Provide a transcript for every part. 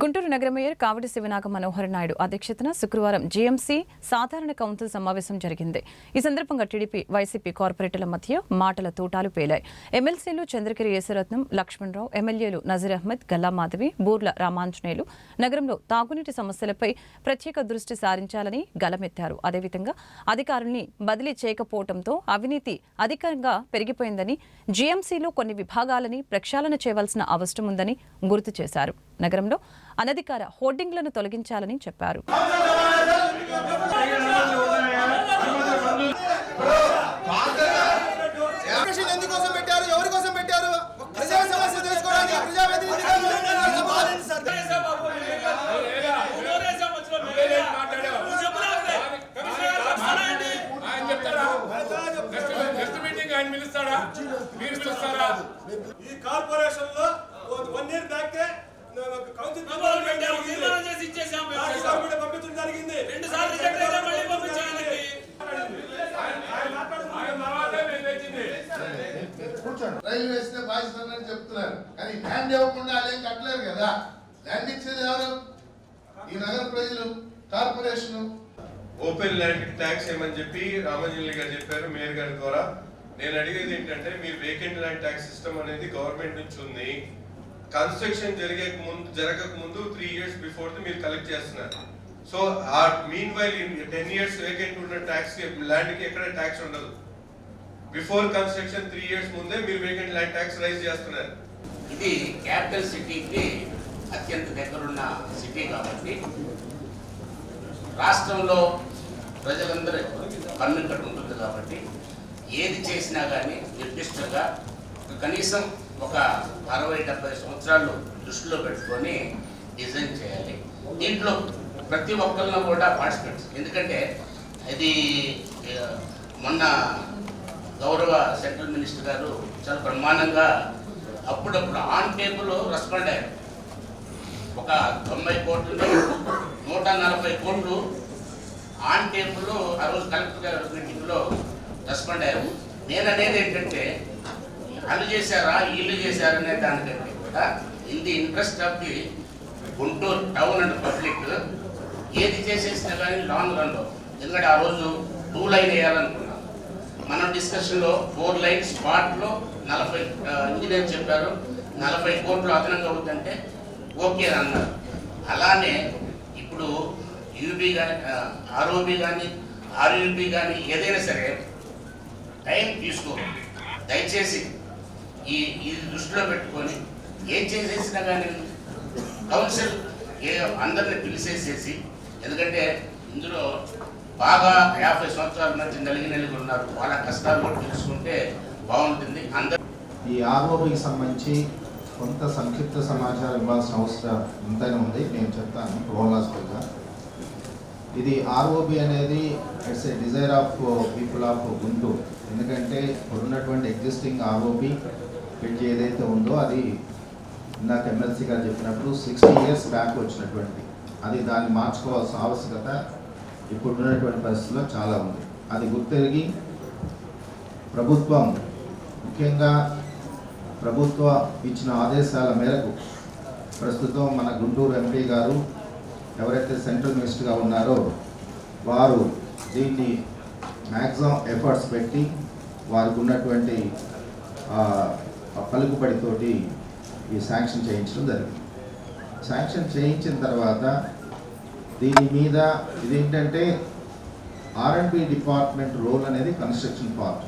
గుంటూరు నగర మేయర్ కావడి శివనాగ మనోహర్ నాయుడు అధ్యక్షతన శుక్రవారం జీఎంసీ సాధారణ కౌన్సిల్ సమావేశం జరిగింది. ఈ సందర్భంగా టీడీపీ వైసీపీ కార్పొరేటర్ల మధ్య మాటల తూటాలు పేలాయి. ఎమ్మెల్సీలు చంద్రగిరి యేసరత్నం లక్ష్మణరావు ఎమ్మెల్యేలు నజీర్ అహ్మద్ గల్లా మాధవి బూర్ల రామాంజనేయులు నగరంలో తాగునీటి సమస్యలపై ప్రత్యేక దృష్టి సారించాలని గలమెత్తారు. అదేవిధంగా అధికారుల్ని బదిలీ చేయకపోవడంతో అవినీతి అధికంగా పెరిగిపోయిందని జీఎంసీలో కొన్ని విభాగాలని ప్రక్షాళన చేయవలసిన అవసరం ఉందని గుర్తు చేశారు. నగరంలో అనధికార హోర్డింగ్లను తొలగించాలని చెప్పారు కమిషన్ ఎందుకోసం పెట్టారు ఎవరి కోసం పెట్టారు ప్రజా సమస్య తెలుసుకోవడానికి ప్రజా ఆయన చెప్తారా నెక్స్ట్ మీటింగ్ ఆయన పిలుస్తాడా మీరు పిలుస్తారా ఈ కార్పొరేషన్లో వన్ ఇయర్ బ్యాక్ కౌన్సిల్ తీర్మానం చేసి ఇచ్చేసాం మేము. పంపించడం జరిగింది రెండు సార్లు రిజెక్ట్ అయితే మళ్ళీ పంపించాలి ఆయన తర్వాతే మేము తెచ్చింది రైల్వేస్ చెప్తున్నారు. కానీ ల్యాండ్ ఇవ్వకుండా వాళ్ళేం కట్టలేరు కదా. ల్యాండ్ ఇచ్చేది ఎవరు? ఈ నగర ప్రజలు కార్పొరేషన్. ఓపెన్ ల్యాండ్ ట్యాక్స్ ఏమని చెప్పి రామంజలి గారు చెప్పారు మేయర్ గారి ద్వారా. నేను అడిగేది ఏంటంటే మీరు వేకెంట్ ల్యాండ్ ట్యాక్స్ సిస్టమ్ అనేది గవర్నమెంట్ నుంచి ఉంది. కన్స్ట్రక్షన్ జరిగే ముందు జరగక ముందు త్రీ ఇయర్స్ బిఫోర్ మీరు కలెక్ట్ చేస్తున్నారు. సో ఆ meanwhile ten years vacant ఉన్న ట్యాక్స్ ల్యాండ్కి ఎక్కడ ట్యాక్స్ ఉండదు. బిఫోర్ కన్స్ట్రక్షన్ త్రీ ఇయర్స్ ముందే మీరు వేకెంట్ ల్యాండ్ ట్యాక్స్ రైజ్ చేస్తున్నారు. ఇది క్యాపిటల్ సిటీకి అత్యంత దగ్గరున్న సిటీ కాబట్టి రాష్ట్రంలో ప్రజలందరూ పన్ను ఇక్కడ ఉంటుంది కాబట్టి ఏది చేసినా కానీ నిర్దిష్టంగా కనీసం ఒక అరవై డెబ్బై సంవత్సరాలు దృష్టిలో పెట్టుకొని డిజైన్ చేయాలి. దీంట్లో ప్రతి ఒక్కరిలో కూడా పార్టిసిపేట్స్ ఎందుకంటే ఇది మొన్న గౌరవ సెంట్రల్ మినిస్టర్ గారు చాలా బ్రహ్మాండంగా అప్పుడప్పుడు ఆన్ టేబుల్ రెస్పాండ్ అయ్యారు. ఒక తొంభై కోట్లు నూట నలభై కోట్లు ఆన్ టేబుల్ ఆ రోజు కలెక్టర్ గారు మీటింగ్లో రెస్పాండ్ అయ్యారు. నేను అనేది ఏంటంటే వాళ్ళు చేశారా వీళ్ళు చేశారా అనే దానికంటే కూడా in the interest of the Guntur town and public ఏది చేసేసినా కానీ లాంగ్ రన్లో ఎందుకంటే ఆ రోజు టూ లైన్ వేయాలనుకున్నాం మనం డిస్కషన్లో ఫోర్ లైన్ స్పాట్లో నలభై ఇంజనీర్ చెప్పారు. నలభై కోట్లు అదనంగా అవుతుందంటే ఓకే అన్నారు. అలానే ఇప్పుడు యూబీ కానీ ఆర్ఓబి కానీ ఆర్యూబీ కానీ ఏదైనా సరే టైం తీసుకో దయచేసి ఈ ఇది దృష్టిలో పెట్టుకొని ఏం చేసేసినా కానీ కౌన్సిల్ ఏ అందరిని పిలిచేసేసి ఎందుకంటే ఇందులో బాగా యాభై సంవత్సరాల నుంచి నలిగి నలిగి ఉన్నారు. వాళ్ళ కష్టాలు కూడా తెలుసుకుంటే బాగుంటుంది. అందరూ ఈ ఆర్ఓబికి సంబంధించి కొంత సంక్షిప్త సమాచారం ఇవ్వాల్సిన అవసరం ఎంతైనా ఉంది. నేను చెప్తాను ప్రోలాస్గా ఇది ఆర్ఓబి అనేది it's a desire of people of Guntur. ఎందుకంటే ఇప్పుడున్నటువంటి ఎగ్జిస్టింగ్ ఆర్ఓబి పెట్టి ఏదైతే ఉందో అది ఇందాక ఎమ్మెల్సీ గారు చెప్పినప్పుడు సిక్స్టీ ఇయర్స్ బ్యాక్ వచ్చినటువంటి. అది దాన్ని మార్చుకోవాల్సిన ఆవశ్యకత ఇప్పుడున్నటువంటి పరిస్థితిలో చాలా ఉంది. అది గుర్తెరిగి ప్రభుత్వం ముఖ్యంగా ప్రభుత్వ ఇచ్చిన ఆదేశాల మేరకు ప్రస్తుతం మన గుంటూరు ఎంపీ గారు ఎవరైతే సెంట్రల్ మినిస్టర్గా ఉన్నారో వారు దీన్ని మ్యాక్సిమం ఎఫర్ట్స్ పెట్టి వారికి ఉన్నటువంటి పలుకుబడితోటి ఈ శాంక్షన్ చేయించడం జరిగింది. శాంక్షన్ చేయించిన తర్వాత దీని మీద ఇదేంటంటే R and B department role అనేది కన్స్ట్రక్షన్ పార్ట్.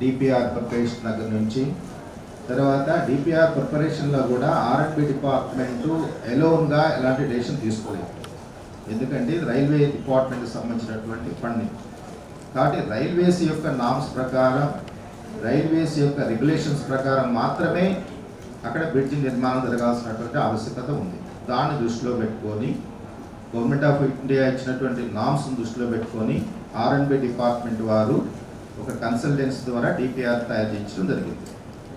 డిపిఆర్ ప్రిపరేషన్ దగ్గర నుంచి. తర్వాత డిపిఆర్ ప్రిపరేషన్లో కూడా ఆర్ఎండ్బి డిపార్ట్మెంటు ఎలోన్గా ఎలాంటి డెసిషన్ తీసుకోలేదు. ఎందుకంటే రైల్వే డిపార్ట్మెంట్కి సంబంధించినటువంటి ఫండింగ్ కాబట్టి రైల్వేస్ యొక్క నామ్స్ ప్రకారం రైల్వేస్ యొక్క రెగ్యులేషన్స్ ప్రకారం మాత్రమే అక్కడ బ్రిడ్జ్ నిర్మాణం జరగాల్సినటువంటి ఆవశ్యకత ఉంది. దాన్ని దృష్టిలో పెట్టుకొని గవర్నమెంట్ ఆఫ్ ఇండియా ఇచ్చినటువంటి నామ్స్ దృష్టిలో పెట్టుకొని ఆర్ఎండ్బి డిపార్ట్మెంట్ వారు ఒక కన్సల్టెన్సీ ద్వారా డిపిఆర్ తయారు చేయించడం జరిగింది.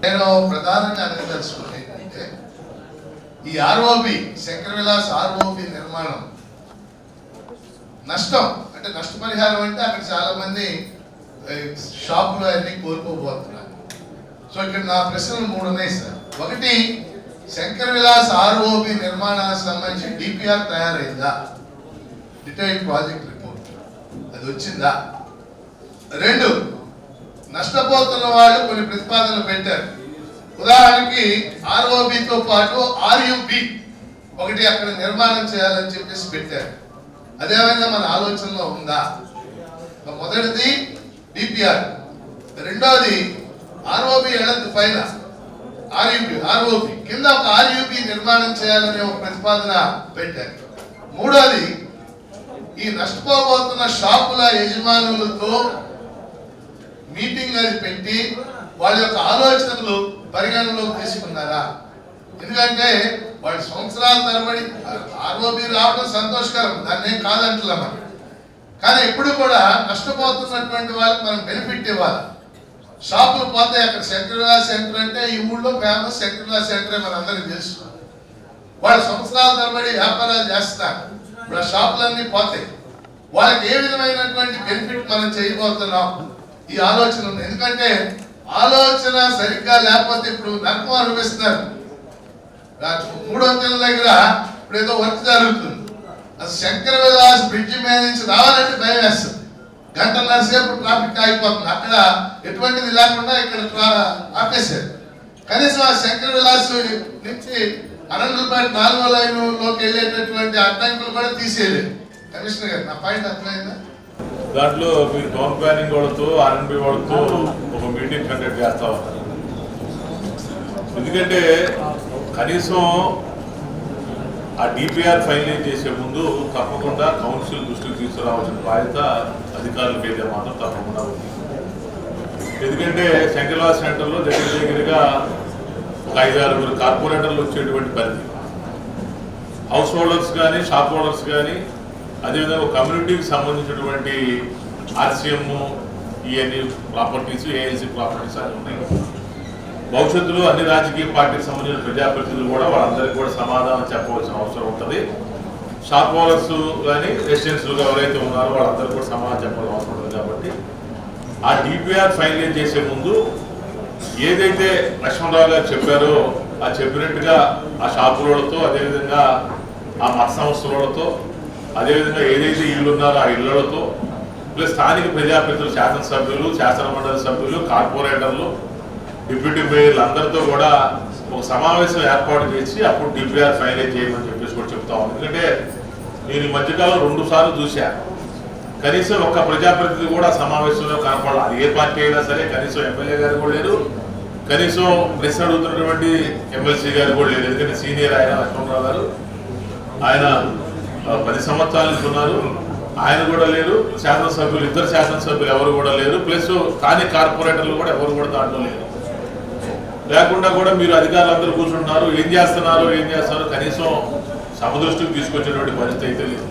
నేను ప్రధానంగా అడగదలుచుకున్నది ఏంటంటే ఈ ఆర్ఓబి శంకర విలాస్ ఆర్ఓబి నిర్మాణం నష్టం అంటే నష్టపరిహారం అంటే అక్కడ చాలా మంది షాపులు అన్ని కోల్పోబోతున్నారు. సో ఇక్కడ నా ప్రశ్నలు మూడు ఉన్నాయి సార్. ఒకటి శంకర్ విలాస్ ఆర్ఓబి నిర్మాణానికి సంబంధించి డిపిఆర్ తయారైందా? Detail project report. అది వచ్చిందా? రెండు నష్టపోతున్న వాళ్ళు కొన్ని ప్రతిపాదనలు పెట్టారు. ఉదాహరణకి ఆర్ఓబితో పాటు ఆర్యుబి ఒకటి అక్కడ నిర్మాణం చేయాలని చెప్పేసి పెట్టారు. అదేవిధంగా మన ఆలోచనలో ఉందా? మొదటిది డిపిఆర్. రెండోది ఆర్ఓబి ఎడత్ పైన ఆర్యుపి ఆర్ఓబి కింద ఒక ఆర్యుపి నిర్మాణం చేయాలనే ఒక ప్రతిపాదన పెట్టారు. మూడోది ఈ నష్టపోబోతున్న షాపుల యజమానులతో మీటింగ్ అది పెట్టి వాళ్ళ యొక్క ఆలోచనలు పరిగణనలోకి తీసుకున్నారా? ఎందుకంటే వాళ్ళు సంవత్సరాల తరబడి ఆర్ఓబి రావడం సంతోషకరం దాన్ని ఏం కాదంటున్నాం మనం. కానీ ఎప్పుడు కూడా నష్టపోతున్నటువంటి వాళ్ళకి మనం బెనిఫిట్ ఇవ్వాలి. షాపులు పోతే అక్కడ సెంట్రల్ సెంటర్ అంటే ఈ ఊళ్ళో ఫేమస్ సెంట్రల్ సెంటర్ మన అందరికీ తెలుసు. వాళ్ళు సంవత్సరాల తరబడి వ్యాపారాలు చేస్తారు. ఇప్పుడు ఆ షాపులన్నీ పోతాయి. వాళ్ళకి ఏ విధమైనటువంటి బెనిఫిట్ మనం చేయబోతున్నాం? ఈ ఆలోచన ఉంది. ఎందుకంటే ఆలోచన సరిగ్గా లేకపోతే ఇప్పుడు నరకం అనిపిస్తున్నారు మూడో నెలల దగ్గర ఇప్పుడు ఏదో వర్క్ జరుగుతుంది. అసలు శంకర విలాస్ బ్రిడ్జి మీద నుంచి రావాలంటే భయం వేస్తుంది. గంటన్నర సేపు ట్రాఫిక్ ఆగిపోతుంది. అక్కడ ఎటువంటిది లేకుండా ఇక్కడ ఆపేశారు. కనీసం ఆ శంకర విలాస్ నుంచి అనంతపేట నాలుగో లైన్లోకి వెళ్ళేటటువంటి అడ్డంకులు కూడా తీసేయలేదు. కమిషనర్ గారు నా పాయింట్ అర్థమైందా? దాంట్లో మీరు టౌన్ ప్లానింగ్ కొడుతూ ఆర్ఎన్బి కొడుతూ ఒక మీటింగ్ కండక్ట్ చేస్తా ఉన్నారు. ఎందుకంటే కనీసం ఆ డిపిఆర్ ఫైనలైజ్ చేసే ముందు తప్పకుండా కౌన్సిల్ దృష్టికి తీసుకురావాల్సిన బాధ్యత అధికారుల మీద మాత్రం తప్పకుండా ఉంది. ఎందుకంటే శంకర్లాస్ సెంటర్లో దగ్గర దగ్గరగా ఒక ఐదు ఆరుగురు కార్పొరేటర్లు వచ్చేటువంటి పరిధి. హౌస్ హోల్డర్స్ కానీ షాప్ హోల్డర్స్ కానీ అదేవిధంగా కమ్యూనిటీకి సంబంధించినటువంటి ఆర్సీఎం ఇవన్నీ ప్రాపర్టీస్ ఏఎల్సీ ప్రాపర్టీస్ అన్నీ ఉన్నాయి. భవిష్యత్తులో అన్ని రాజకీయ పార్టీకి సంబంధించిన ప్రజాప్రతినిధులు కూడా వాళ్ళందరికీ కూడా సమాధానం చెప్పవలసిన అవసరం ఉంటుంది. షాప్ ఓనర్స్ కానీ రెసిడెన్షియల్గా ఎవరైతే ఉన్నారో వాళ్ళందరికీ కూడా సమాధానం చెప్పాల్సిన అవసరం ఉంటుంది కాబట్టి ఆ డిపిఆర్ ఫైనలైజ్ చేసే ముందు ఏదైతే లక్ష్మణరావు గారు చెప్పారో ఆ చెప్పినట్టుగా ఆ షాపులతో అదేవిధంగా ఆ మత సంస్థలతో అదేవిధంగా ఏదైతే ఇళ్ళు ఉన్నారో ఆ ఇళ్ళతో ప్లస్ స్థానిక ప్రజాప్రతినిధులు శాసనసభ్యులు శాసన మండలి సభ్యులు కార్పొరేటర్లు డిప్యూటీ మేయర్లు అందరితో కూడా ఒక సమావేశం ఏర్పాటు చేసి అప్పుడు డిపిఆర్ ఫైనల్ చేయమని చెప్పేసి కూడా చెప్తా ఉన్నాం. ఎందుకంటే నేను ఈ మధ్యకాలం రెండు సార్లు చూశాను కనీసం ఒక్క ప్రజాప్రతినిధి కూడా సమావేశంలో కనపడాలి. అది ఏ పార్టీ అయినా సరే కనీసం ఎమ్మెల్యే గారు కూడా లేరు. కనీసం ప్రశ్న అడుగుతున్నటువంటి ఎమ్మెల్సీ గారు కూడా లేరు. ఎందుకంటే సీనియర్ ఆయన లక్ష్మణరావు గారు ఆయన పది సంవత్సరాలు ఉన్నారు. ఆయన కూడా లేరు. శాసనసభ్యులు ఇద్దరు శాసనసభ్యులు ఎవరు కూడా లేరు. ప్లస్ స్థానిక కార్పొరేటర్లు కూడా ఎవరు కూడా దాంట్లో లేరు. లేకుండా కూడా మీరు అధికారులందరూ కూర్చుంటున్నారు. ఏం చేస్తున్నారు ఏం చేస్తున్నారు? కనీసం సమదృష్టికి తీసుకొచ్చేటువంటి పరిస్థితి అయితే లేదు.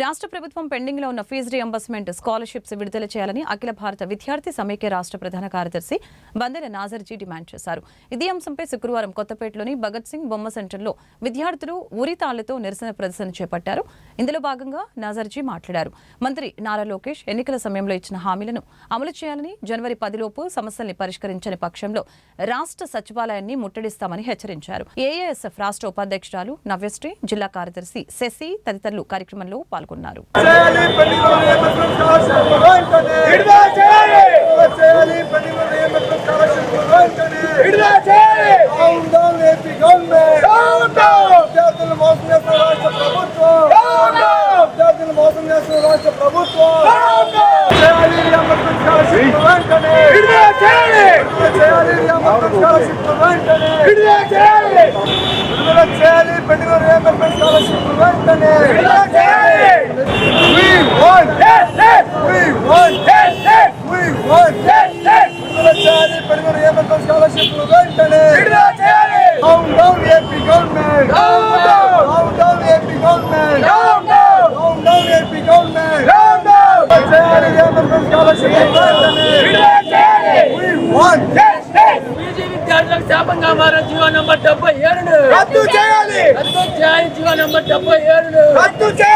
రాష్ట్ర ప్రభుత్వం పెండింగ్లో ఉన్న ఫీజు రియంబర్స్మెంట్ స్కాలర్షిప్స్ విడుదల చేయాలని అఖిల భారత విద్యార్థి సమైక్య రాష్ట్ర ప్రధాన కార్యదర్శి బందెల నాజర్జీ డిమాండ్ చేశారు. ఇదే అంశంపై శుక్రవారం కొత్తపేటలోని భగత్ సింగ్ బొమ్మ సెంటర్లో విద్యార్థులు ఉరితాళ్ళతో నిరసన ప్రదర్శన చేపట్టారు. ఇందులో భాగంగా నాజర్జీ మాట్లాడారు. మంత్రి నారా లోకేష్ ఎన్నికల సమయంలో ఇచ్చిన హామీలను అమలు చేయాలని జనవరి పదిలోపు సమస్యల్ని పరిష్కరించని పక్షంలో రాష్ట్ర సచివాలయాన్ని ముట్టడిస్తామని హెచ్చరించారు. ఏఏఎస్ఎఫ్ రాష్ట్ర ఉపాధ్యక్షురాలు నవ్యశ్రీ జిల్లా కార్యదర్శి శశి తదితరులు కార్యక్రమంలో పాల్గొన్నారు. పాల్గొన్నారు విడుదల చేయాలి విడుదల చేయాలి పెండింగ్ స్కాలర్షిప్ వెంటనే. విడుదల చేయాలి down down AP government down down విద్యార్థులు మోసం చేస్తున్న రాష్ట్ర ప్రభుత్వం డౌన్ డౌన్ విద్యార్థులు మోసం చేస్తున్న రాష్ట్ర ప్రభుత్వం డౌన్ డౌన్ చేయాలి రియంబర్స్మెంట్ స్కాలర్షిప్ వెంటనే విడుదల చేయాలి విడుదల చేయాలి రియంబర్స్మెంట్ స్కాలర్షిప్ వెంటనే విడుదల చేయాలి విడుదల చేయాలి పెండింగ్ రియంబర్స్మెంట్ స్కాలర్షిప్ వెంటనే విడుదల చేయాలి We want justice! We want justice! We want justice! విడుదల చేయాలి పెండింగ్ రియంబర్స్మెంట్ స్కాలర్షిప్ వెంటనే విడుదల చేయాలి down down AP government down down down down AP government down down down down AP government down down విడుదల చేయాలి రియంబర్స్మెంట్ స్కాలర్షిప్ వెంటనే విడుదల చేయాలి We want justice! విద్యార్థులకు శాపంగా మారే జీవో నంబర్ డెబ్బై ఏడును రద్దు చేయాలి రద్దు చేయాలి జీవో నంబర్ డెబ్బై ఏడును రద్దు చేయాలి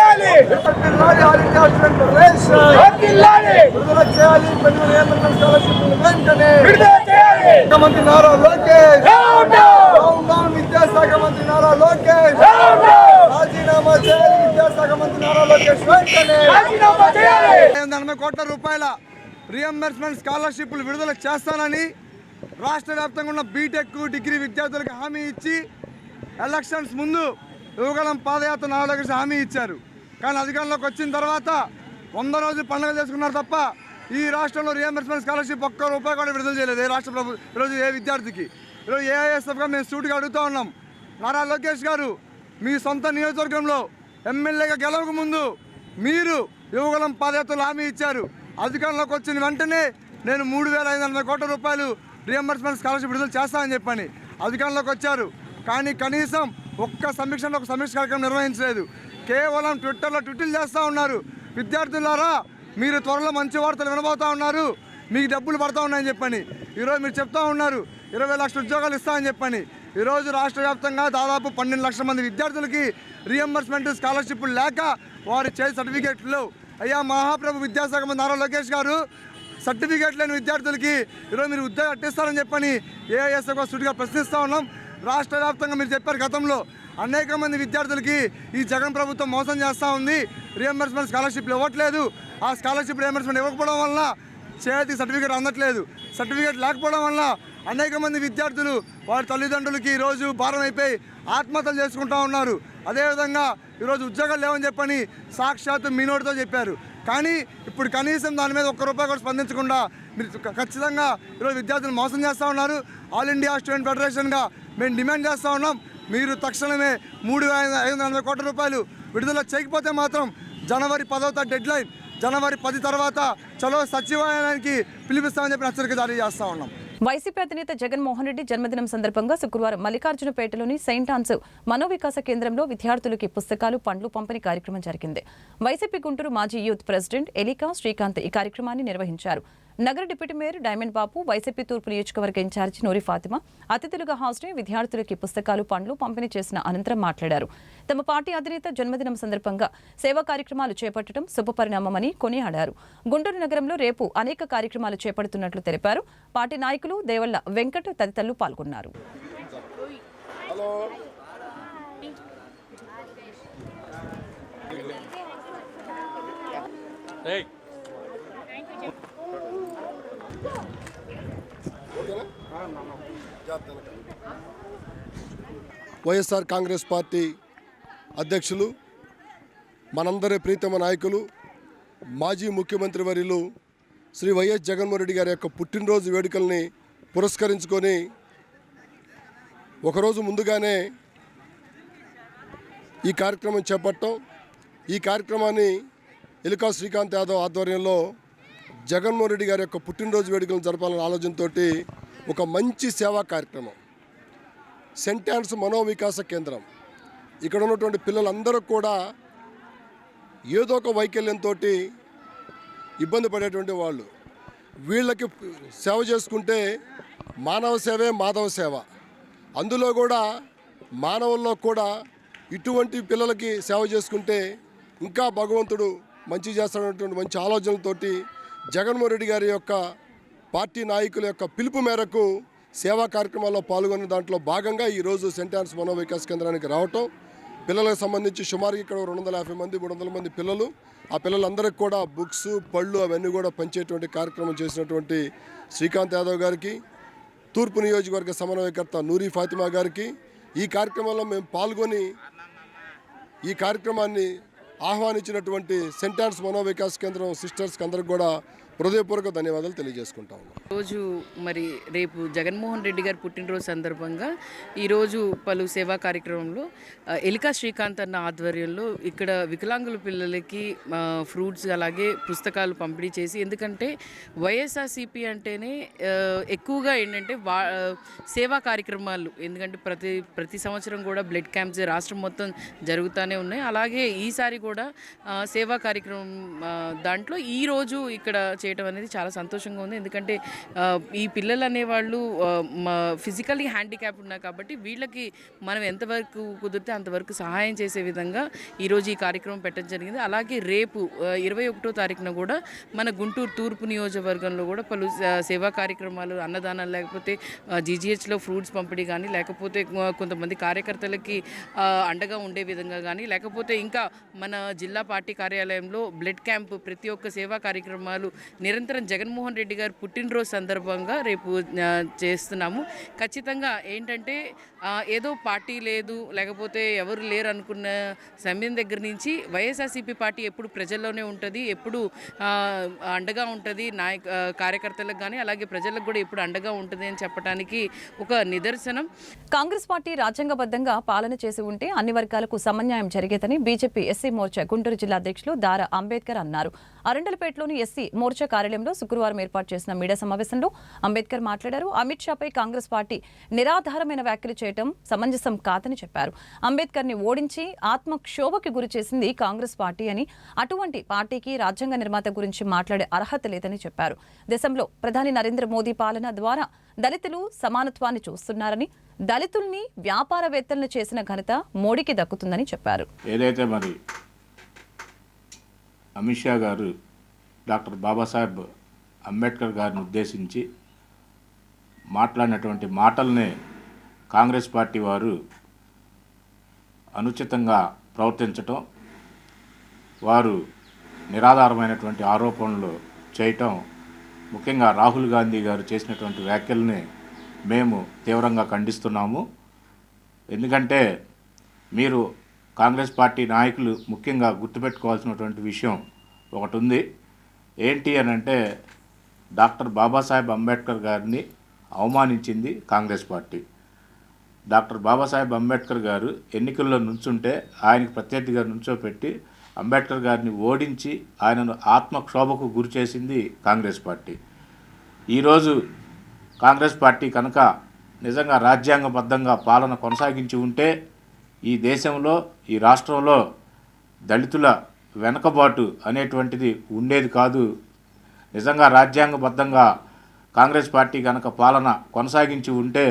ముఖ్యమంత్రి నారా లోకేష్ విద్యాశాఖ మంత్రి నారా లోకేష్ రాజీనామా చేయాలి విద్యాశాఖ మంత్రి నారా లోకేష్ వెంటనే కోట్ల రూపాయల రియంబర్స్మెంట్ స్కాలర్షిప్లు విడుదల చేస్తానని రాష్ట్ర వ్యాప్తంగా ఉన్న బీటెక్ డిగ్రీ విద్యార్థులకు హామీ ఇచ్చి ఎలక్షన్స్ ముందు యువగలం పాదయాత్ర నాలుగు హామీ ఇచ్చారు. కానీ అధికారంలోకి వచ్చిన తర్వాత వంద రోజులు పండుగ చేసుకున్నారు తప్ప ఈ రాష్ట్రంలో రియంబర్స్మెంట్ స్కాలర్షిప్ ఒక్క రూపాయి కూడా విడుదల చేయలేదు ఏ రాష్ట్ర ప్రభుత్వం ఈరోజు ఏ విద్యార్థికి. ఈరోజు ఏఐఎస్ఎఫ్గా మేము సూటిగా అడుగుతూ ఉన్నాం. నారా లోకేష్ గారు మీ సొంత నియోజకవర్గంలో ఎమ్మెల్యేగా గెలవక ముందు మీరు యువగలం పాదయాత్రలు హామీ ఇచ్చారు. అధికారంలోకి వచ్చిన వెంటనే నేను మూడు వేల ఐదు వందల కోట్ల రూపాయలు రియంబర్స్మెంట్ స్కాలర్షిప్ విడుదల చేస్తానని చెప్పని అధికారంలోకి వచ్చారు. కానీ కనీసం ఒక్క సమీక్షలో ఒక సమీక్ష కార్యక్రమం నిర్వహించలేదు. కేవలం ట్విట్టర్లో ట్విట్లు చేస్తూ ఉన్నారు. విద్యార్థులారా మీరు త్వరలో మంచి వార్తలు వినబోతా ఉన్నారు. మీకు డబ్బులు పడతా ఉన్నాయని చెప్పని. ఈరోజు మీరు చెప్తా ఉన్నారు ఇరవై లక్షల ఉద్యోగాలు ఇస్తామని చెప్పని. ఈరోజు రాష్ట్ర వ్యాప్తంగా దాదాపు పన్నెండు లక్షల మంది విద్యార్థులకి రియంబర్స్మెంట్ స్కాలర్షిప్లు లేక వారి చేతి సర్టిఫికేట్లు అయ్యా మహాప్రభు విద్యాశాఖ మంత్రి నారా లోకేష్ గారు సర్టిఫికేట్ లేని విద్యార్థులకి ఈరోజు మీరు ఉద్యోగం అట్టిస్తారని చెప్పని ఏఐఎస్ఎఫ్ సుడిగా ప్రశ్నిస్తూ ఉన్నాం. రాష్ట్ర వ్యాప్తంగా మీరు చెప్పారు గతంలో అనేక మంది విద్యార్థులకి ఈ జగన్ ప్రభుత్వం మోసం చేస్తూ ఉంది. రియంబర్స్మెంట్ స్కాలర్షిప్లు ఇవ్వట్లేదు. ఆ స్కాలర్షిప్ రియంబర్స్మెంట్ ఇవ్వకపోవడం వల్ల చేతికి సర్టిఫికేట్ అందట్లేదు. సర్టిఫికేట్ లేకపోవడం వల్ల అనేక మంది విద్యార్థులు వారి తల్లిదండ్రులకి ఈరోజు భారం అయిపోయి ఆత్మహత్యలు చేసుకుంటూ ఉన్నారు. అదేవిధంగా ఈరోజు ఉద్యోగాలు లేవని చెప్పని సాక్షాత్తు మీనోడితో చెప్పారు. కానీ ఇప్పుడు కనీసం దాని మీద ఒక్క రూపాయి కూడా స్పందించకుండా మీరు ఖచ్చితంగా ఈరోజు విద్యార్థులు మోసం చేస్తూ ఉన్నారు. ఆల్ ఇండియా స్టూడెంట్ ఫెడరేషన్గా మేము డిమాండ్ చేస్తూ ఉన్నాం. మీరు తక్షణమే మూడు వేల ఐదు వందల ఎనభై కోట్ల రూపాయలు విడుదల చేయకపోతే మాత్రం జనవరి పదవ డెడ్ లైన్ జనవరి పది తర్వాత చలో సచివాలయానికి పిలిపిస్తామని చెప్పి హెచ్చరిక జారీ చేస్తా ఉన్నాం. వైసీపీ అధినేత జగన్మోహన్ రెడ్డి జన్మదినం సందర్భంగా శుక్రవారం మల్లికార్జునపేటలోని సెయింట్ ఆన్స్ మనోవికాస కేంద్రంలో విద్యార్థులకి పుస్తకాలు పండ్లు పంపిణీ కార్యక్రమం జరిగింది. వైసీపీ గుంటూరు మాజీ యూత్ ప్రెసిడెంట్ ఎలికా శ్రీకాంత్ ఈ కార్యక్రమాన్ని నిర్వహించారు. నగర deputy mayor Diamond Babu YCP తూర్పు నియోజకవర్గ ఇన్ఛార్జి నూరి ఫాతిమా అతిథులుగా హాజరై విద్యార్థులకి పుస్తకాలు పండ్లు పంపిణీ చేసిన అనంతరం మాట్లాడారు. తమ పార్టీ అధినేత జన్మదినం సందర్భంగా సేవా కార్యక్రమాలు చేపట్టడం శుభపరిణామమని కొనియాడారు. గుంటూరు నగరంలో రేపు అనేక కార్యక్రమాలు చేపడుతున్నట్లు తెలిపారు. పార్టీ నాయకులు దేవళ్ళ వెంకట్ తదితరులు పాల్గొన్నారు. వైఎస్ఆర్ కాంగ్రెస్ పార్టీ అధ్యక్షులు మనందరి ప్రీతమ నాయకులు మాజీ ముఖ్యమంత్రి వర్యులు శ్రీ వైఎస్ జగన్మోహన్ రెడ్డి గారి యొక్క పుట్టినరోజు వేడుకల్ని పురస్కరించుకొని ఒకరోజు ముందుగానే ఈ కార్యక్రమం చేపట్టం ఈ కార్యక్రమాన్ని ఎలుకా శ్రీకాంత్ యాదవ్ ఆధ్వర్యంలో జగన్మోహన్ రెడ్డి గారి యొక్క పుట్టినరోజు వేడుకలను జరపాలనే ఆలోచనతోటి ఒక మంచి సేవా కార్యక్రమం. సెంటాన్స్ మనోవికాస కేంద్రం. ఇక్కడ ఉన్నటువంటి పిల్లలందరూ కూడా ఏదో ఒక వైకల్యంతో ఇబ్బంది పడేటువంటి వాళ్ళు. వీళ్ళకి సేవ చేసుకుంటే మానవ సేవే మాధవ సేవ. అందులో కూడా మానవుల్లో కూడా ఇటువంటి పిల్లలకి సేవ చేసుకుంటే ఇంకా భగవంతుడు మంచి చేస్తాడన్నటువంటి మంచి ఆలోచనలతోటి జగన్మోహన్ రెడ్డి గారి యొక్క పార్టీ నాయకుల యొక్క పిలుపు మేరకు సేవా కార్యక్రమాల్లో పాల్గొన్న దాంట్లో భాగంగా ఈరోజు సెంట్ ఆన్స్ మనోవికాస్ కేంద్రానికి రావటం. పిల్లలకు సంబంధించి సుమారు ఇక్కడ రెండు వందల యాభై మంది మూడు వందల మంది పిల్లలు. ఆ పిల్లలందరికీ కూడా బుక్స్ పళ్ళు అవన్నీ కూడా పంచేటువంటి కార్యక్రమం చేసినటువంటి శ్రీకాంత్ యాదవ్ గారికి తూర్పు నియోజకవర్గ సమన్వయకర్త నూరి ఫాతిమా గారికి. ఈ కార్యక్రమంలో మేము పాల్గొని ఈ కార్యక్రమాన్ని ఆహ్వానించినటువంటి సెంట్ ఆన్స్ మనోవికాస్ కేంద్రం సిస్టర్స్కి అందరికి కూడా హృదయపూర్వక ధన్యవాదాలు తెలియజేసుకుంటా ఉన్నాం. రోజు మరి రేపు జగన్మోహన్ రెడ్డి గారి పుట్టినరోజు సందర్భంగా ఈరోజు పలు సేవా కార్యక్రమంలో ఎలికా శ్రీకాంత్ అన్న ఆధ్వర్యంలో ఇక్కడ వికలాంగుల పిల్లలకి ఫ్రూట్స్ అలాగే పుస్తకాలు పంపిణీ చేసి ఎందుకంటే వైఎస్ఆర్సీపీ అంటేనే ఎక్కువగా ఏంటంటే వా సేవా కార్యక్రమాలు ఎందుకంటే ప్రతి ప్రతి సంవత్సరం కూడా బ్లడ్ క్యాంప్స్ రాష్ట్రం మొత్తం జరుగుతూనే ఉన్నాయి. అలాగే ఈసారి కూడా సేవా కార్యక్రమం దాంట్లో ఈరోజు ఇక్కడ చేయడం అనేది చాలా సంతోషంగా ఉంది. ఎందుకంటే ఈ పిల్లలు అనేవాళ్ళు ఫిజికల్లీ హ్యాండిక్యాప్ ఉన్నారు కాబట్టి వీళ్ళకి మనం ఎంతవరకు కుదిరితే అంతవరకు సహాయం చేసే విధంగా ఈరోజు ఈ కార్యక్రమం పెట్టడం జరిగింది. అలాగే రేపు ఇరవై ఒకటో తారీఖున కూడా మన గుంటూరు తూర్పు నియోజకవర్గంలో కూడా పలు సేవా కార్యక్రమాలు అన్నదానాలు లేకపోతే జీజీహెచ్లో ఫ్రూట్స్ పంపిణీ కానీ లేకపోతే కొంతమంది కార్యకర్తలకి అండగా ఉండే విధంగా కానీ లేకపోతే ఇంకా మన జిల్లా పార్టీ కార్యాలయంలో బ్లడ్ క్యాంప్ ప్రతి ఒక్క సేవా కార్యక్రమాలు నిరంతరం జగన్మోహన్ రెడ్డి గారు పుట్టినరోజు సందర్భంగా రేపు చేస్తున్నాము. ఖచ్చితంగా ఏంటంటే ఏదో పార్టీ లేదు లేకపోతే ఎవరు లేరు అనుకున్న సమయం దగ్గర నుంచి వైఎస్ఆర్సీపీ పార్టీ ఎప్పుడు ప్రజల్లోనే ఉంటుంది ఎప్పుడు అండగా ఉంటుంది నాయక కార్యకర్తలకు కానీ అలాగే ప్రజలకు కూడా ఎప్పుడు అండగా ఉంటుంది అని చెప్పడానికి ఒక నిదర్శనం. కాంగ్రెస్ పార్టీ రాజ్యాంగబద్ధంగా పాలన చేసి ఉంటే అన్ని వర్గాలకు సమన్యాయం జరిగేదని బీజేపీ ఎస్సీ మోర్చా గుంటూరు జిల్లా అధ్యక్షులు దారా అంబేద్కర్ అన్నారు. అరండలపేటలోని ఎస్సీ మోర్చా కార్యాలయంలో శుక్రవారం ఏర్పాటు చేసిన మీడియా సమావేశంలో అంబేద్కర్ మాట్లాడారు. అమిత్ షాపై కాంగ్రెస్ పార్టీ నిరాధారమైన వ్యాఖ్యలు చేయడం సమంజసం కాదని చెప్పారు. అంబేద్కర్ని ఓడించి ఆత్మక్షోభకి గురి చేసింది కాంగ్రెస్ పార్టీ అని అటువంటి పార్టీకి రాజ్యాంగ నిర్మాత గురించి మాట్లాడే అర్హత లేదని చెప్పారు. దేశంలో ప్రధాని నరేంద్ర మోదీ పాలన ద్వారా దళితులు సమానత్వాన్ని చూస్తున్నారని దళితుల్ని వ్యాపారవేత్తలను చేసిన ఘనత మోడీకి దక్కుతుందని చెప్పారు. ఏదైతే మరి అమిత్ షా గారు డాక్టర్ బాబాసాహెబ్ అంబేద్కర్ గారిని ఉద్దేశించి మాట్లాడినటువంటి మాటల్ని కాంగ్రెస్ పార్టీ వారు అనుచితంగా ప్రవర్తించటం వారు నిరాధారమైనటువంటి ఆరోపణలు చేయటం ముఖ్యంగా రాహుల్ గాంధీ గారు చేసినటువంటి వ్యాఖ్యల్ని మేము తీవ్రంగా ఖండిస్తున్నాము. ఎందుకంటే మీరు కాంగ్రెస్ పార్టీ నాయకులు ముఖ్యంగా గుర్తుపెట్టుకోవాల్సినటువంటి విషయం ఒకటి ఉంది ఏంటి అని అంటే డాక్టర్ బాబాసాహెబ్ అంబేద్కర్ గారిని అవమానించింది Congress party. Doctor Babasaheb Ambedkar గారు ఎన్నికల్లో నుంచుంటే ఆయనకు ప్రత్యర్థిగా నుంచోపెట్టి అంబేద్కర్ గారిని ఓడించి ఆయనను ఆత్మక్షోభకు గురి చేసింది కాంగ్రెస్ పార్టీ. ఈరోజు కాంగ్రెస్ పార్టీ కనుక నిజంగా రాజ్యాంగబద్ధంగా పాలన కొనసాగించి ఉంటే ఈ దేశంలో ఈ రాష్ట్రంలో దళితుల వెనకబాటు అనేటువంటిది ఉండేది కాదు. నిజంగా రాజ్యాంగబద్ధంగా కాంగ్రెస్ పార్టీ కనుక పాలన కొనసాగించి ఉంటే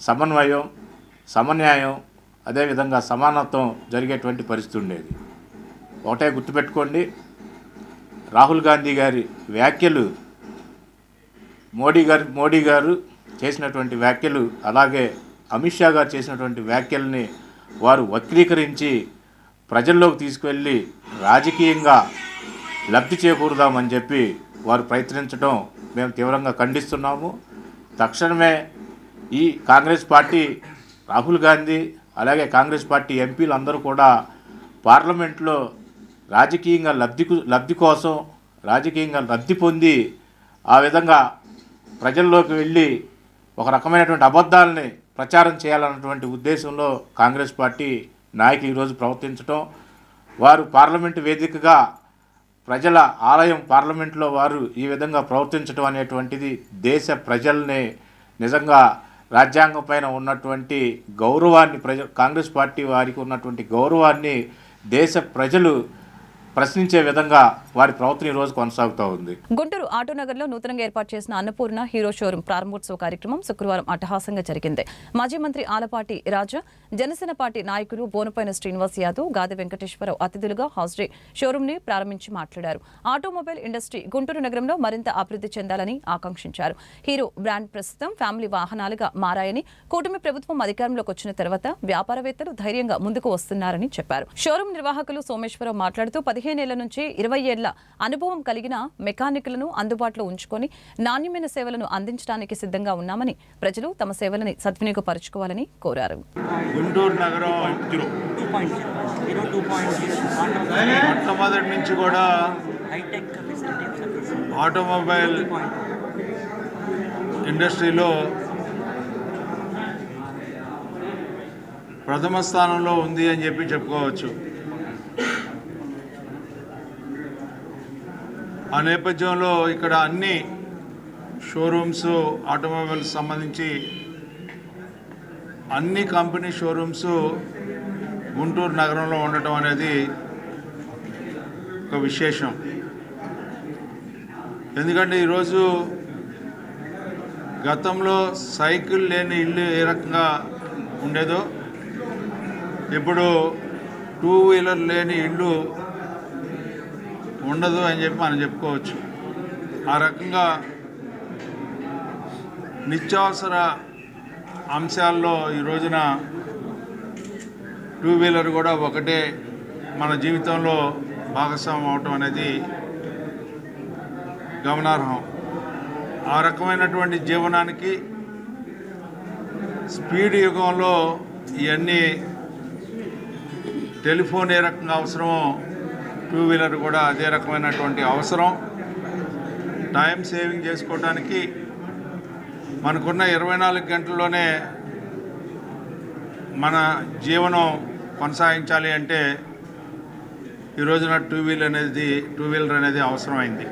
సమన్వయం సమన్యాయం అదేవిధంగా సమానత్వం జరిగేటువంటి పరిస్థితి ఉండేది. ఒకటే గుర్తుపెట్టుకోండి రాహుల్ గాంధీ గారి వ్యాఖ్యలు మోడీ గారు మోడీ గారు చేసినటువంటి వ్యాఖ్యలు అలాగే అమిత్ షా గారు చేసినటువంటి వ్యాఖ్యల్ని వారు వక్రీకరించి ప్రజల్లోకి తీసుకువెళ్ళి రాజకీయంగా లబ్ధి చేకూరుదామని చెప్పి వారు ప్రయత్నించడం మేము తీవ్రంగా ఖండిస్తున్నాము. తక్షణమే ఈ కాంగ్రెస్ పార్టీ రాహుల్ గాంధీ అలాగే కాంగ్రెస్ పార్టీ ఎంపీలు అందరూ కూడా పార్లమెంట్లో రాజకీయంగా లబ్ధి లబ్ధి కోసం రాజకీయంగా లబ్ధి పొంది ఆ విధంగా ప్రజల్లోకి వెళ్ళి ఒక రకమైనటువంటి అబద్ధాలని ప్రచారం చేయాలన్నటువంటి ఉద్దేశంలో కాంగ్రెస్ పార్టీ నాయకులు ఈరోజు ప్రవర్తించటం. వారు పార్లమెంటు వేదికగా ప్రజల ఆలయం పార్లమెంట్లో వారు ఈ విధంగా ప్రవర్తించడం అనేటువంటిది దేశ ప్రజల్ని నిజంగా రాజ్యాంగం పైన ఉన్నటువంటి గౌరవాన్ని ప్రజ కాంగ్రెస్ పార్టీ వారికి ఉన్నటువంటి గౌరవాన్ని దేశ ప్రజలు ప్రశ్నించే విధంగా వారి ప్రవర్తన ఈరోజు కొనసాగుతూ ఉంది. గుంటూరు ఆటోనగర్లో నూతనంగా ఏర్పాటు చేసిన అన్నపూర్ణ హీరో షోరూం ప్రారంభోత్సవ కార్యక్రమం శుక్రవారం అట్టహాసంగా జరిగింది. మాజీ మంత్రి ఆలపాటి రాజా జనసేన పార్టీ నాయకులు బోనపైన శ్రీనివాస్ యాదవ్ గాది వెంకటేశ్వరరావు అతిథులుగా హాజరై షోరూం ని ప్రారంభించి మాట్లాడారు. ఆటోమొబైల్ ఇండస్ట్రీ గుంటూరు నగరంలో మరింత అభివృద్ధి చెందాలని ఆకాంక్షించారు. హీరో బ్రాండ్ ప్రస్తుతం ఫ్యామిలీ వాహనాలుగా మారాయని కూటమి ప్రభుత్వం అధికారంలోకి వచ్చిన తర్వాత వ్యాపారవేత్తలు ధైర్యంగా ముందుకు వస్తున్నారని చెప్పారు. షోరూం నిర్వాహకులు సోమేశ్వరరావు మాట్లాడుతూ పదిహేనేళ్ళ నుంచి ఇరవై ఏళ్ళ అనుభవం కలిగిన మెకానిక్లను అందుబాటులో ఉంచుకొని నాణ్యమైన సేవలను అందించడానికి సిద్ధంగా ఉన్నామని ప్రజలు తమ సేవలని సద్వినియోగపరచుకోవాలని కోరారు. గుంటూరు నగరం మొట్టమొదటి నుంచి కూడా ఆటోమొబైల్ ఇండస్ట్రీలో ప్రథమ స్థానంలో ఉంది అని చెప్పి చెప్పుకోవచ్చు. ఆ నేపథ్యంలో ఇక్కడ అన్ని షోరూమ్స్ ఆటోమొబైల్స్ సంబంధించి అన్ని కంపెనీ షోరూమ్స్ గుంటూరు నగరంలో ఉండటం అనేది ఒక విశేషం. ఎందుకంటే ఈరోజు గతంలో సైకిల్ లేని ఇల్లు ఏ రకంగా ఉండేదో ఇప్పుడు టూ వీలర్ లేని ఇల్లు ఉండదు అని చెప్పి మనం చెప్పుకోవచ్చు. ఆ రకంగా నిత్యావసర అంశాల్లో ఈ రోజున టూ వీలర్ కూడా ఒకటే మన జీవితంలో భాగస్వామ్యం అవటం అనేది గమనార్హం. ఆ రకమైనటువంటి జీవనానికి స్పీడ్ యుగంలో ఇవన్నీ టెలిఫోన్ ఏ రకంగా అవసరమో టూ వీలర్ కూడా అదే రకమైనటువంటి అవసరం. టైం సేవింగ్ చేసుకోవడానికి మనకున్న ఇరవై నాలుగు గంటల్లోనే మన జీవనం కొనసాగించాలి అంటే ఈ రోజున టూ వీలర్ అనేది టూ వీలర్ అనేది అవసరమైంది.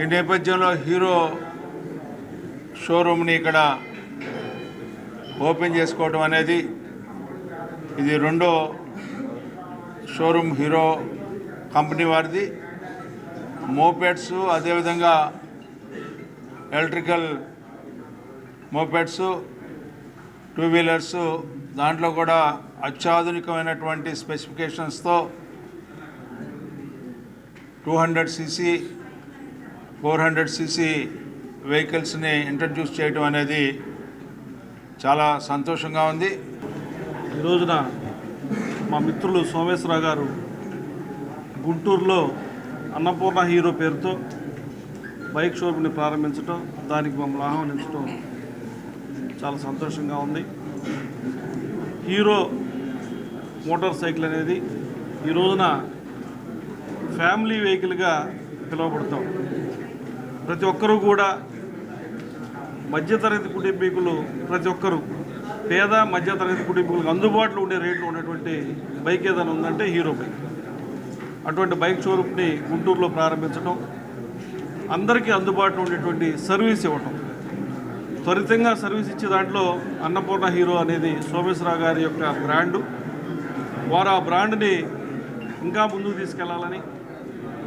ఈ నేపథ్యంలో హీరో షోరూమ్ని ఇక్కడ ఓపెన్ చేసుకోవడం అనేది ఇది రెండో షోరూమ్ హీరో కంపెనీ వారిది. మోపెడ్స్ అదేవిధంగా ఎలక్ట్రికల్ మోపెడ్స్ టూ వీలర్స్ దాంట్లో కూడా అత్యాధునికమైనటువంటి స్పెసిఫికేషన్స్తో two hundred CC four hundred CC వెహికల్స్ని ఇంట్రడ్యూస్ చేయడం అనేది చాలా సంతోషంగా ఉంది. ఈ రోజున మా మిత్రులు సోమేశ్వరరావు గారు గుంటూరులో అన్నపూర్ణ హీరో పేరుతో బైక్ షోరూమ్ని ప్రారంభించడం దానికి మమ్మల్ని ఆహ్వానించడం చాలా సంతోషంగా ఉంది. హీరో మోటార్ సైకిల్ అనేది ఈ రోజున ఫ్యామిలీ వెహికల్గా పిలువబడతాం. ప్రతి ఒక్కరూ కూడా మధ్యతరగతి కుటుంబీకులు ప్రతి ఒక్కరూ పేద మధ్యతరగతి కుటుంబీకులకు అందుబాటులో ఉండే రేట్లు ఉన్నటువంటి బైక్ ఏదైనా ఉందంటే హీరో బైక్. అటువంటి బైక్ షోరూమ్ని గుంటూరులో ప్రారంభించడం అందరికీ అందుబాటులో ఉండేటువంటి సర్వీస్ ఇవ్వటం. త్వరితంగా సర్వీస్ ఇచ్చే దాంట్లో అన్నపూర్ణ హీరో అనేది సోమేశ్వరరావు గారి యొక్క బ్రాండు. వారు ఆ బ్రాండ్ని ఇంకా ముందుకు తీసుకెళ్ళాలని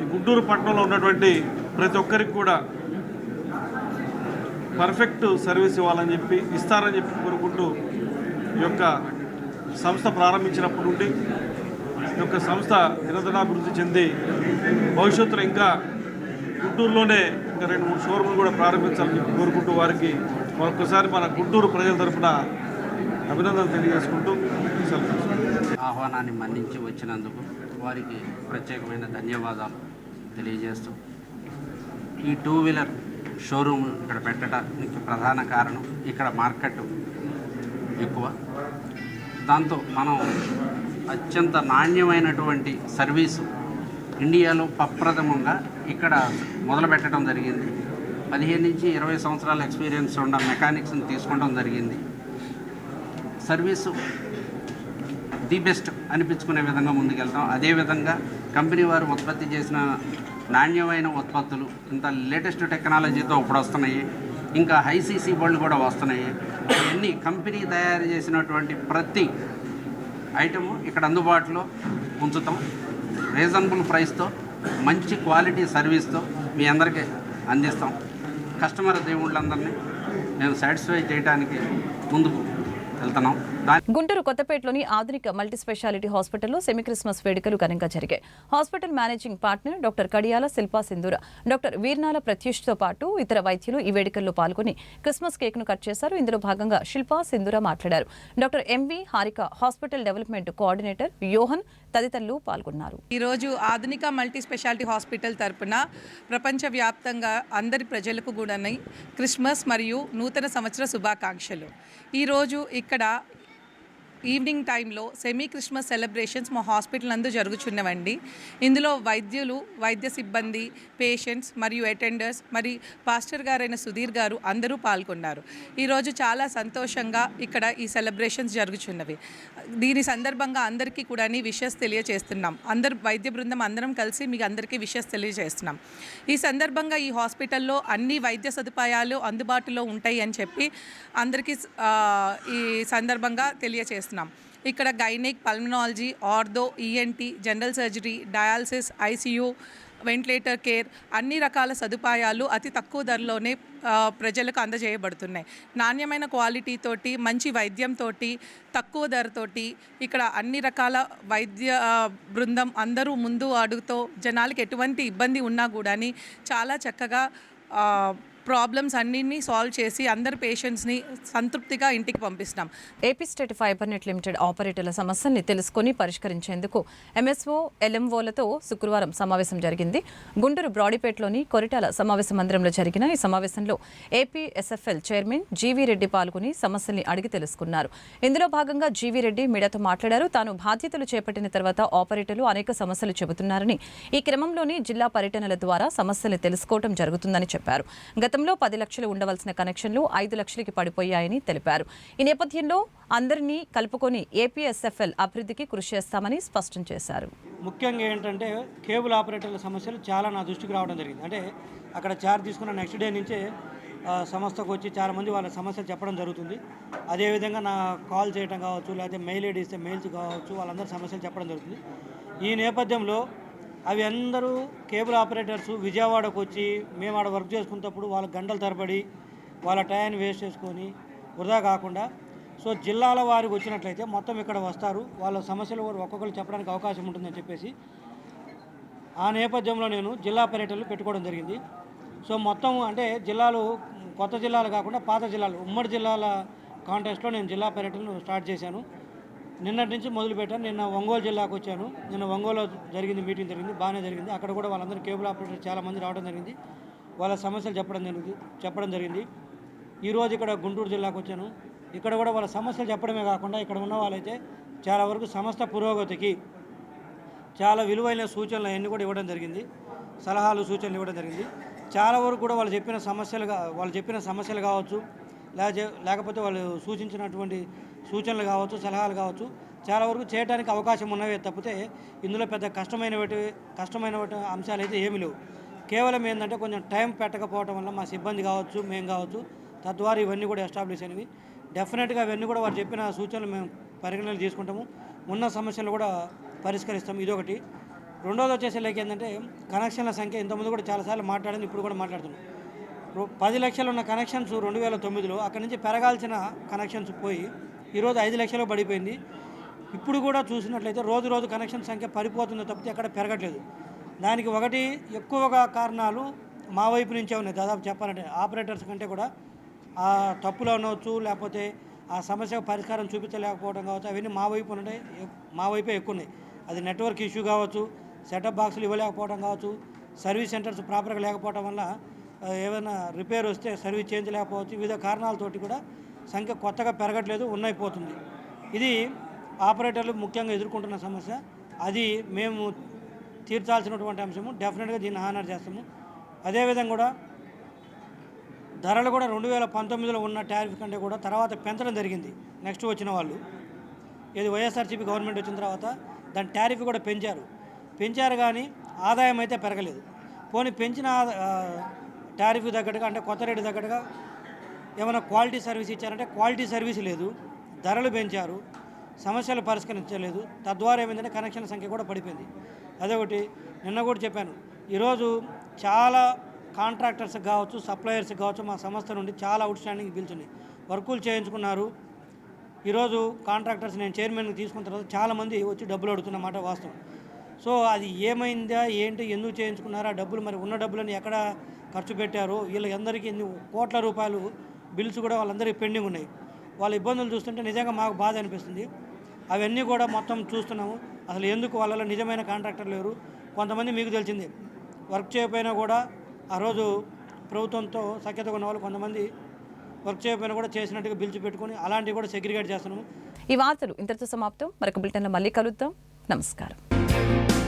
ఈ గుంటూరు పట్టణంలో ఉన్నటువంటి ప్రతి ఒక్కరికి కూడా పర్ఫెక్ట్ సర్వీస్ ఇవ్వాలని చెప్పి ఇస్తారని చెప్పి కోరుకుంటూ ఈ యొక్క సంస్థ ప్రారంభించినప్పటి నుండి ఈ యొక్క సంస్థ నిరంతరాభివృద్ధి చెంది భవిష్యత్తులో ఇంకా గుంటూరులోనే ఇంకా రెండు మూడు షోరూమ్లు కూడా ప్రారంభించాలని చెప్పి కోరుకుంటూ వారికి మరొకసారి మన గుంటూరు ప్రజల తరఫున అభినందనలు తెలియజేసుకుంటూ ఆహ్వానాన్ని మన్నించి వచ్చినందుకు వారికి ప్రత్యేకమైన ధన్యవాదాలు తెలియజేస్తూ ఈ టూ వీలర్ షోరూమ్ ఇక్కడ పెట్టడానికి ప్రధాన కారణం. ఇక్కడ మార్కెట్ ఎక్కువ. దాంతో మనం అత్యంత నాణ్యమైనటువంటి సర్వీసు ఇండియాలో ప్రప్రథమంగా ఇక్కడ మొదలుపెట్టడం జరిగింది. పదిహేను నుంచి ఇరవై సంవత్సరాల ఎక్స్పీరియన్స్ ఉన్న మెకానిక్స్ని తీసుకోవడం జరిగింది. సర్వీసు ది బెస్ట్ అనిపించుకునే విధంగా ముందుకెళ్తాం. అదేవిధంగా కంపెనీ వారు ఉత్పత్తి చేసిన నాణ్యమైన ఉత్పత్తులు ఇంత లేటెస్ట్ టెక్నాలజీతో ఇప్పుడు వస్తున్నాయి ఇంకా హైసీసీ బళ్ళు కూడా వస్తున్నాయి. ఇవన్నీ కంపెనీ తయారు చేసినటువంటి ప్రతి ఐటము ఇక్కడ అందుబాటులో ఉంచుతాం. రీజనబుల్ ప్రైస్తో మంచి క్వాలిటీ సర్వీస్తో మీ అందరికీ అందిస్తాం. కస్టమర్ దేవుళ్ళందరినీ మేము సాటిస్ఫై చేయడానికి ముందుకు వెళ్తున్నాం. గుంటూరు కొత్తపేటలోని ఆధునిక మల్టీ స్పెషాలిటీ హాస్పిటల్లో సెమీ క్రిస్మస్ వేడుకలు ఘనంగా జరిగాయి. Hospital managing partner doctor Kadiyala Shilpa Sindhura doctor Veernala ప్రత్యూష్తో పాటు ఇతర వైద్యులు ఈ వేడుకల్లో పాల్గొని క్రిస్మస్ కేక్ను కట్ చేశారు. ఇందులో భాగంగా శిల్పా సింధూర మాట్లాడారు. Doctor MV Harika hospital development coordinator Yohan తదితరులు పాల్గొన్నారు. ఈరోజు ఆధునిక మల్టీ స్పెషాలిటీ హాస్పిటల్ తరపున ప్రపంచవ్యాప్తంగా అందరి ప్రజలకు కూడా క్రిస్మస్ మరియు నూతన సంవత్సర శుభాకాంక్షలు. ఈరోజు ఇక్కడ ఈవినింగ్ టైంలో సెమీ క్రిస్మస్ సెలబ్రేషన్స్ మా హాస్పిటల్ నందు జరుగుచున్నవండి. ఇందులో వైద్యులు వైద్య సిబ్బంది పేషెంట్స్ మరియు అటెండర్స్ మరి పాస్టర్ గారైన సుధీర్ గారు అందరూ పాల్గొన్నారు. ఈరోజు చాలా సంతోషంగా ఇక్కడ ఈ సెలబ్రేషన్స్ జరుగుచున్నవి. దీని సందర్భంగా అందరికీ కూడా విషెస్ తెలియజేస్తున్నాం అందరు వైద్య బృందం అందరం కలిసి మీకు అందరికీ విషెస్ తెలియజేస్తున్నాం. ఈ సందర్భంగా ఈ హాస్పిటల్లో అన్ని వైద్య సదుపాయాలు అందుబాటులో ఉంటాయి అని చెప్పి అందరికీ ఈ సందర్భంగా తెలియజేస్తున్నాం ఇక్కడ gynaec pulmonology ortho ENT general surgery dialysis ICU ventilator care అన్ని రకాల సదుపాయాలు అతి తక్కువ ధరలోనే ప్రజలకు అందజేయబడుతున్నాయి. నాణ్యమైన క్వాలిటీ తోటి మంచి వైద్యంతో తక్కువ ధరతోటి ఇక్కడ అన్ని రకాల వైద్య బృందం అందరూ ముందు అడుగుతో జనాలకి ఎటువంటి ఇబ్బంది ఉన్నా కూడాని చాలా చక్కగా ప్రాబ్లమ్స్ అన్నిటినీ సాల్వ్ చేసి అందరి పేషెంట్స్ని సంతృప్తిగా ఇంటికి పంపిస్తాం AP state fibre net limited ఆపరేటర్ల సమస్యల్ని తెలుసుకొని పరిష్కరించేందుకు ఎంఎస్ఓ ఎల్ఎంఓలతో శుక్రవారం సమావేశం జరిగింది. గుంటూరు బ్రాడీపేటలోని కొరిటాల సమావేశ మందిరంలో జరిగిన ఈ సమావేశంలో AP SFL chairman GV Reddy పాల్గొని సమస్యల్ని అడిగి తెలుసుకున్నారు. ఇందులో భాగంగా జీవీ రెడ్డి మీడియాతో మాట్లాడారు. తాను బాధ్యతలు చేపట్టిన తర్వాత ఆపరేటర్లు అనేక సమస్యలు చెబుతున్నారని ఈ క్రమంలోని జిల్లా పర్యటనల ద్వారా సమస్యల్ని తెలుసుకోవడం జరుగుతుందని చెప్పారు. గత గతంలో పది లక్షలు ఉండవలసిన కనెక్షన్లు ఐదు లక్షలకి పడిపోయాయని తెలిపారు. ఈ నేపథ్యంలో అందరినీ కలుపుకొని ఏపీఎస్ఎఫ్ఎల్ అభివృద్ధికి కృషి చేస్తామని స్పష్టం చేశారు. ముఖ్యంగా ఏంటంటే కేబుల్ ఆపరేటర్ల సమస్యలు చాలా నా దృష్టికి రావడం జరిగింది. అంటే అక్కడ చార్జ్ తీసుకున్న నెక్స్ట్ డే నుంచే సంస్థకు వచ్చి చాలామంది వాళ్ళ సమస్యలు చెప్పడం జరుగుతుంది. అదేవిధంగా నా కాల్ చేయడం కావచ్చు లేకపోతే మెయిల్ ఐడి ఇస్తే మెయిల్స్ కావచ్చు వాళ్ళందరూ సమస్యలు చెప్పడం జరుగుతుంది. ఈ నేపథ్యంలో అవి అందరూ కేబుల్ ఆపరేటర్స్ విజయవాడకు వచ్చి మేము ఆడ వర్క్ చేసుకున్నప్పుడు వాళ్ళ గంటల తరబడి వాళ్ళ టయాన్ని వేస్ట్ చేసుకొని వృధా కాకుండా సో జిల్లాల వారికి వచ్చినట్లయితే మొత్తం ఇక్కడ వస్తారు. వాళ్ళ సమస్యలు కూడా ఒక్కొక్కరు చెప్పడానికి అవకాశం ఉంటుందని చెప్పేసి ఆ నేపథ్యంలో నేను జిల్లా పర్యటనలు పెట్టుకోవడం జరిగింది. సో మొత్తం అంటే జిల్లాలు కొత్త జిల్లాలు కాకుండా పాత జిల్లాలు ఉమ్మడి జిల్లాల కాంటెస్ట్లో నేను జిల్లా పర్యటనలు స్టార్ట్ చేశాను. నిన్నటి నుంచి మొదలుపెట్టాను. నిన్న ఒంగోలు జిల్లాకు వచ్చాను. నిన్న ఒంగోలు జరిగింది మీటింగ్ జరిగింది. బాగానే జరిగింది. అక్కడ కూడా వాళ్ళందరూ కేబుల్ ఆపరేటర్ చాలామంది రావడం జరిగింది. వాళ్ళ సమస్యలు చెప్పడం జరిగింది. చెప్పడం జరిగింది. ఈరోజు ఇక్కడ గుంటూరు జిల్లాకు వచ్చాను. ఇక్కడ కూడా వాళ్ళ సమస్యలు చెప్పడమే కాకుండా ఇక్కడ ఉన్న వాళ్ళైతే చాలా వరకు సంస్థ పురోగతికి చాలా విలువైన సూచనలు అవన్నీ కూడా ఇవ్వడం జరిగింది. సలహాలు సూచనలు ఇవ్వడం జరిగింది. చాలా వరకు కూడా వాళ్ళు చెప్పిన సమస్యలుగా వాళ్ళు చెప్పిన సమస్యలు కావచ్చు లేకపోతే లేకపోతే వాళ్ళు సూచించినటువంటి సూచనలు కావచ్చు సలహాలు కావచ్చు చాలా వరకు చేయడానికి అవకాశం ఉన్నవే తప్పితే ఇందులో పెద్ద కష్టమైనవి కష్టమైన అంశాలు అయితే ఏమీ లేవు. కేవలం ఏంటంటే కొంచెం టైం పెట్టకపోవడం వల్ల మా సిబ్బంది కావచ్చు మేము కావచ్చు తద్వారా ఇవన్నీ కూడా ఎస్టాబ్లిష్ అయినవి. డెఫినెట్గా అవన్నీ కూడా వారు చెప్పిన సూచనలు మేము పరిగణనలు తీసుకుంటాము. ఉన్న సమస్యలు కూడా పరిష్కరిస్తాం ఇదొకటి. రెండోది వచ్చేసరికి ఏంటంటే కనెక్షన్ల సంఖ్య ఇంతకుముందు కూడా చాలాసార్లు మాట్లాడింది ఇప్పుడు కూడా మాట్లాడుతున్నాం. పది లక్షలు ఉన్న కనెక్షన్స్ రెండు వేల తొమ్మిదిలో అక్కడి నుంచి పెరగాల్సిన కనెక్షన్స్ పోయి ఈరోజు ఐదు లక్షలు పడిపోయింది. ఇప్పుడు కూడా చూసినట్లయితే రోజు రోజు కనెక్షన్ సంఖ్య పడిపోతుందో తప్పితే అక్కడ పెరగట్లేదు. దానికి ఒకటి ఎక్కువగా కారణాలు మా వైపు నుంచే ఉన్నాయి. దాదాపు చెప్పాలంటే ఆపరేటర్స్ కంటే కూడా ఆ తప్పులు అనవచ్చు లేకపోతే ఆ సమస్యకు పరిష్కారం చూపించలేకపోవడం కావచ్చు అవన్నీ మా వైపు ఉన్నాయి మా వైపే ఎక్కువ ఉన్నాయి. అది నెట్వర్క్ ఇష్యూ కావచ్చు సెటప్ బాక్సులు ఇవ్వలేకపోవడం కావచ్చు సర్వీస్ సెంటర్స్ ప్రాపర్గా లేకపోవడం వల్ల ఏమైనా రిపేర్ వస్తే సర్వీస్ చేంజ్ లేకపోవచ్చు వివిధ కారణాలతోటి కూడా సంఖ్య కొత్తగా పెరగట్లేదు ఉన్నైపోతుంది ఇది ఆపరేటర్లు ముఖ్యంగా ఎదుర్కొంటున్న సమస్య. అది మేము తీర్చాల్సినటువంటి అంశము. డెఫినెట్గా దీన్ని హానర్ చేస్తాము. అదేవిధంగా కూడా ధరలు కూడా రెండు వేల పంతొమ్మిదిలో ఉన్న టారిఫ్ కంటే కూడా తర్వాత పెంచడం జరిగింది. నెక్స్ట్ వచ్చిన వాళ్ళు. ఇది వైఎస్ఆర్సీపీ గవర్నమెంట్ వచ్చిన తర్వాత దాని టారిఫ్ కూడా పెంచారు. పెంచారు కానీ ఆదాయం అయితే పెరగలేదు. పోనీ పెంచిన ఆదా- టారిఫ్ తగ్గట్టుగా అంటే కొత్త రేటు తగ్గట్టుగా ఏమైనా క్వాలిటీ సర్వీస్ ఇచ్చారంటే క్వాలిటీ సర్వీస్ లేదు ధరలు పెంచారు సమస్యలు పరిష్కరించలేదు తద్వారా ఏమైందంటే కనెక్షన్ సంఖ్య కూడా పడిపోయింది. అదొకటి నిన్న కూడా చెప్పాను ఈరోజు చాలా కాంట్రాక్టర్స్ కావచ్చు సప్లయర్స్ కావచ్చు మా సంస్థ నుండి చాలా అవుట్స్టాండింగ్ బిల్స్ ఉన్నాయి వర్కులు చేయించుకున్నారు. ఈరోజు కాంట్రాక్టర్స్ నేను చైర్మన్కి తీసుకున్న తర్వాత చాలామంది వచ్చి డబ్బులు అడుగుతున్నమాట వాస్తవం. సో అది ఏమైందా ఏంటి ఎందుకు చేయించుకున్నారా డబ్బులు మరి ఉన్న డబ్బులని ఎక్కడ ఖర్చు పెట్టారో వీళ్ళందరికీ ఎన్ని కోట్ల రూపాయలు బిల్స్ కూడా వాళ్ళందరికీ పెండింగ్ ఉన్నాయి. వాళ్ళ ఇబ్బందులు చూస్తుంటే నిజంగా మాకు బాధ అనిపిస్తుంది. అవన్నీ కూడా మొత్తం చూస్తున్నాము. అసలు ఎందుకు వాళ్ళలో నిజమైన కాంట్రాక్టర్ లేరు? కొంతమంది మీకు తెలిసిందే. వర్క్ చేయకపోయినా కూడా ఆ రోజు ప్రభుత్వంతో సఖ్యత ఉన్న వాళ్ళు కొంతమంది వర్క్ చేయకపోయినా కూడా చేసినట్టుగా బిల్చి పెట్టుకొని అలాంటివి కూడా సెగ్రిగేట్ చేస్తున్నాము. ఈ వార్తలు ఇంతటితో సమాప్తం. మరొక బులెటిన్లో మళ్ళీ కలుద్దాం. నమస్కారం. you